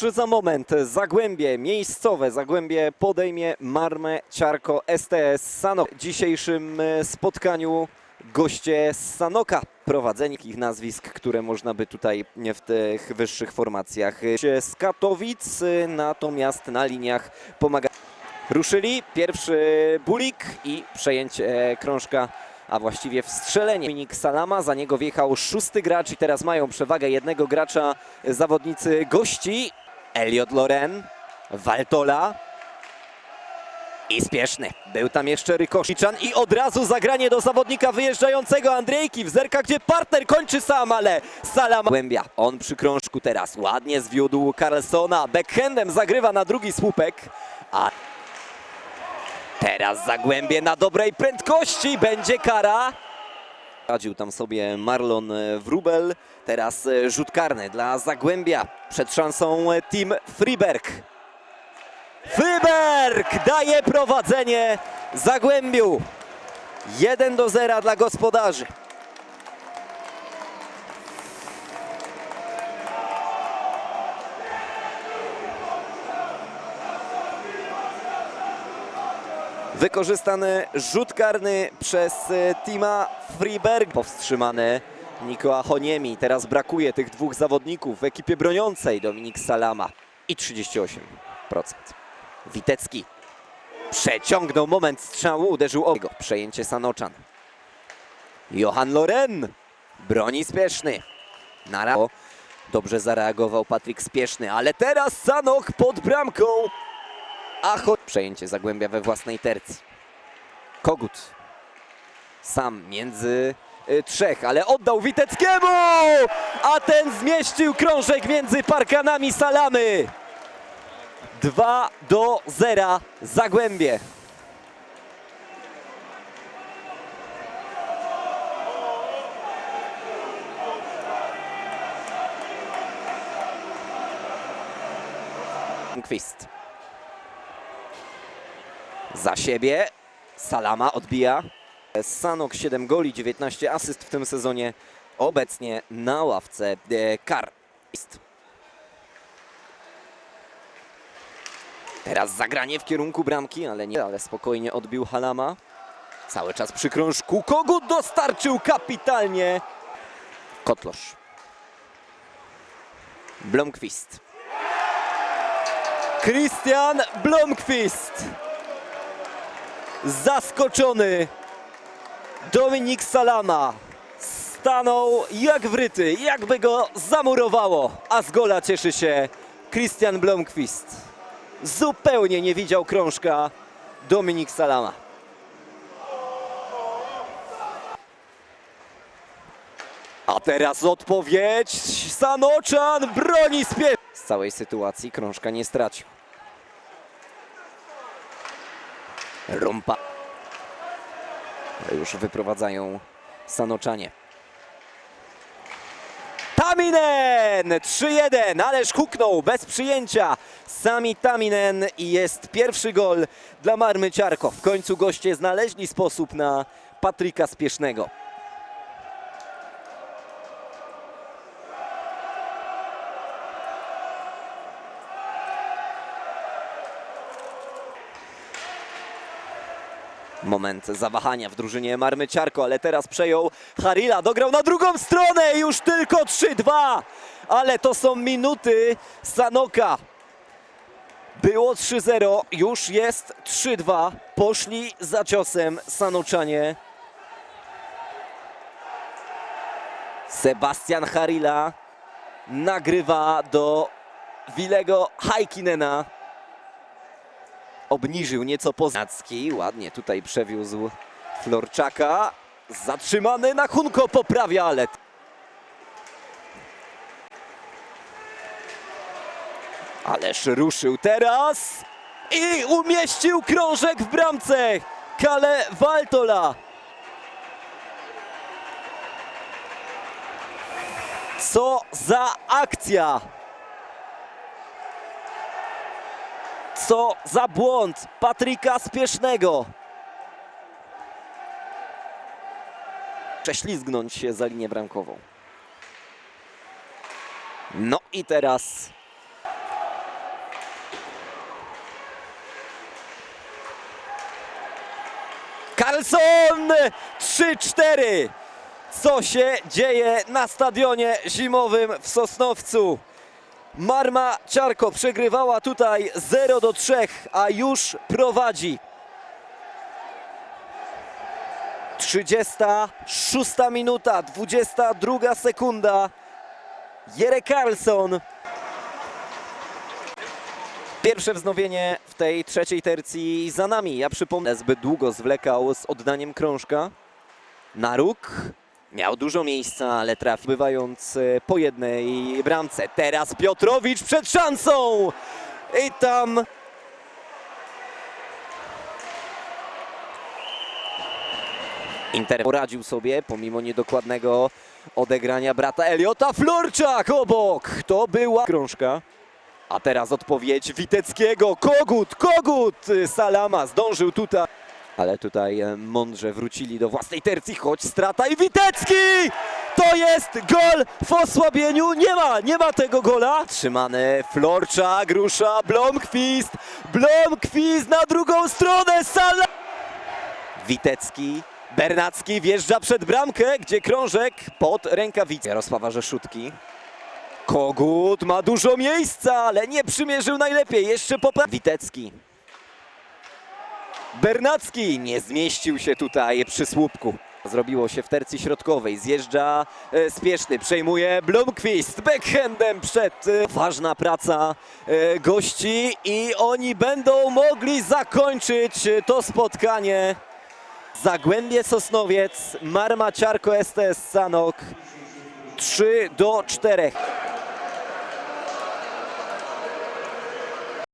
za moment Zagłębie miejscowe, Zagłębie podejmie Marmę Ciarko STS Sanok. W dzisiejszym e, spotkaniu goście z Sanoka. Prowadzenie ich nazwisk, które można by tutaj w tych wyższych formacjach z Katowic, e, natomiast na liniach pomaga. Ruszyli pierwszy bulik i przejęcie krążka, a właściwie wstrzelenie. Dominik Salama, za niego wjechał szósty gracz i teraz mają przewagę jednego gracza zawodnicy gości. Elliot Loren, Waltola i spieszny. Był tam jeszcze Rykosziczan i od razu zagranie do zawodnika wyjeżdżającego Andrzejki. Wzerka, gdzie partner kończy sam, ale Salama głębia. On przy krążku teraz ładnie zwiódł Carlsona. Backhandem zagrywa na drugi słupek, a Teraz Zagłębie na dobrej prędkości, będzie kara. Radził tam sobie Marlon e, Wrubel, teraz e, rzut karny dla Zagłębia przed szansą e, Team Friberg. Friberg daje prowadzenie Zagłębiu. 1 do 0 dla gospodarzy. Wykorzystany rzut karny przez e, Tima Friberg. Powstrzymany Niko Achoniemi. Teraz brakuje tych dwóch zawodników w ekipie broniącej. Dominik Salama i 38%. Witecki przeciągnął moment strzału, uderzył o. Przejęcie Sanoczan. Johan Loren broni spieszny. Na Dobrze zareagował Patryk Spieszny, ale teraz Sanok pod bramką. Acho... Przejęcie Zagłębia we własnej tercji. Kogut. Sam między y, trzech, ale oddał Witeckiemu! A ten zmieścił krążek między parkanami Salamy. 2 do 0 Zagłębie. Kwist. Za siebie. Salama odbija. Sanok 7 goli, 19 asyst w tym sezonie. Obecnie na ławce e, kar. Teraz zagranie w kierunku bramki, ale nie, ale spokojnie odbił Halama. Cały czas przy krążku. Kogut dostarczył kapitalnie. Kotlosz. Blomqvist. Christian Blomqvist. Zaskoczony Dominik Salama stanął jak wryty, jakby go zamurowało, a z gola cieszy się Christian Blomqvist. Zupełnie nie widział krążka Dominik Salama. A teraz odpowiedź. Sanoczan broni spie... Z całej sytuacji krążka nie stracił. Rumpa. Już wyprowadzają Sanoczanie. Taminen! 3-1, ależ huknął bez przyjęcia. Sami Taminen i jest pierwszy gol dla Marmy Ciarko. W końcu goście znaleźli sposób na Patryka Spiesznego. Moment zawahania w drużynie Marmy Ciarko, ale teraz przejął Harila, dograł na drugą stronę, już tylko 3-2, ale to są minuty Sanoka. Było 3-0, już jest 3-2, poszli za ciosem Sanoczanie. Sebastian Harila nagrywa do Wilego Hajkinena obniżył nieco Poznacki. Ładnie tutaj przewiózł Florczaka. Zatrzymany na Hunko poprawia, ale... Ależ ruszył teraz i umieścił krążek w bramce. Kale Waltola. Co za akcja! Co za błąd Patryka Spiesznego. Prześlizgnąć się za linię bramkową. No i teraz Carlson 3-4. Co się dzieje na stadionie zimowym w Sosnowcu? Marma Ciarko przegrywała tutaj 0 do 3, a już prowadzi. 36 minuta, 22 sekunda. Jere Carlson. Pierwsze wznowienie w tej trzeciej tercji za nami. Ja przypomnę, zbyt długo zwlekał z oddaniem krążka. Na róg. Miał dużo miejsca, ale trafił, bywając e, po jednej bramce. Teraz Piotrowicz przed szansą! I tam Inter poradził sobie pomimo niedokładnego odegrania brata Eliota. Florczak obok! To była krążka. A teraz odpowiedź Witeckiego. Kogut, Kogut! Salama zdążył tutaj. Ale tutaj e, mądrze wrócili do własnej tercji, choć strata i Witecki! To jest gol w osłabieniu. Nie ma, nie ma tego gola. Trzymany Florczak, rusza Blomqvist. Blomqvist na drugą stronę. Sala... Witecki, Bernacki wjeżdża przed bramkę, gdzie krążek pod rękawicę Jarosława Rzeszutki. Kogut ma dużo miejsca, ale nie przymierzył najlepiej. Jeszcze popra... Witecki. Bernacki nie zmieścił się tutaj przy słupku. Zrobiło się w tercji środkowej. Zjeżdża e, spieszny, przejmuje Blomqvist backhandem przed. E, ważna praca e, gości i oni będą mogli zakończyć to spotkanie. Zagłębie Sosnowiec, Marma Ciarko STS Sanok 3 do 4.